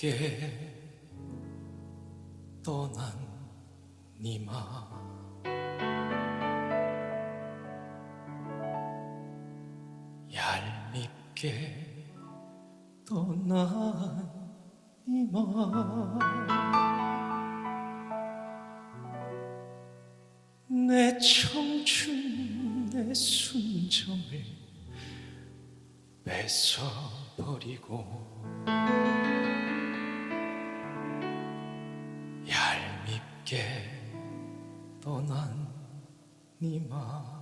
얄밉게 떠난 니마 얄밉게 떠난 니마 내 청춘 내 순정을 뺏어버리고 얄밉게 떠난 니마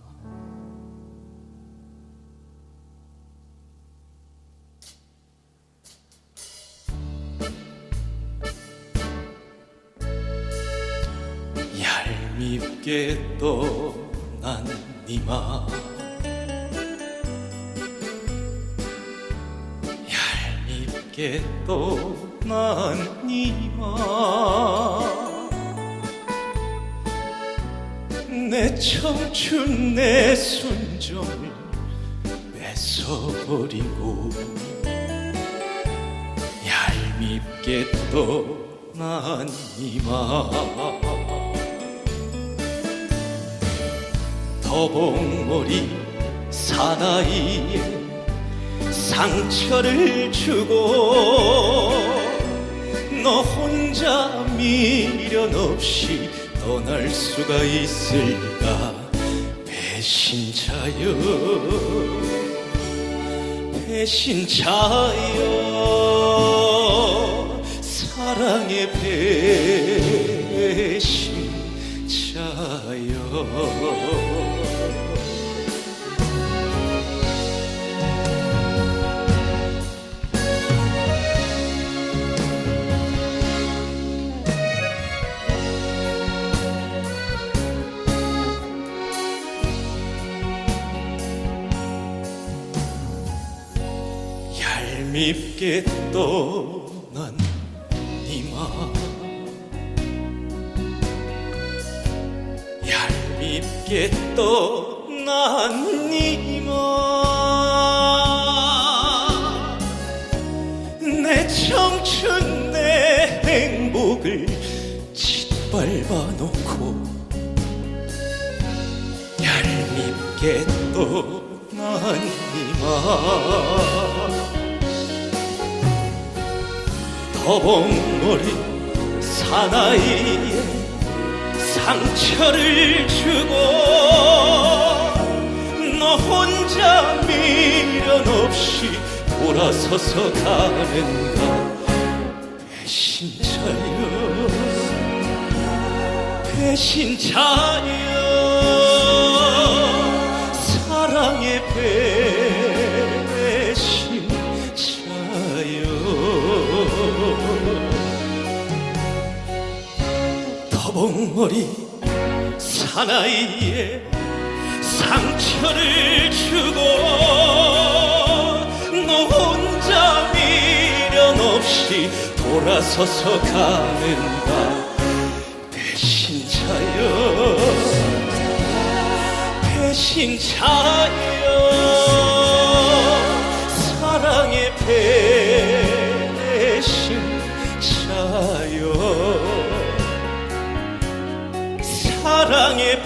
얄밉게 떠난 니마 얄밉게 떠난 니마 내 청춘 내 순정을 뺏어버리고 얄밉게 떠난 니마. 더봉머리 사나이에 상처를 주고 너 혼자 미련 없이 떠날 수가 있을까? 배신자여 배신자여 사랑의 배신자여 얄밉게 떠난 니마 얄밉게 떠난 니마 내 청춘 내 행복을 짓밟아 놓고 얄밉게 떠난 니마 더벅머리 사나이에 상처를 주고 너 혼자 미련 없이 돌아서서 가는가? 배신자여 배신자여 더벅머리 사나이에 상처를 주고 너 혼자 미련 없이 돌아서서 가는가? 배신자여. 배신자여. 사랑의 배 사랑의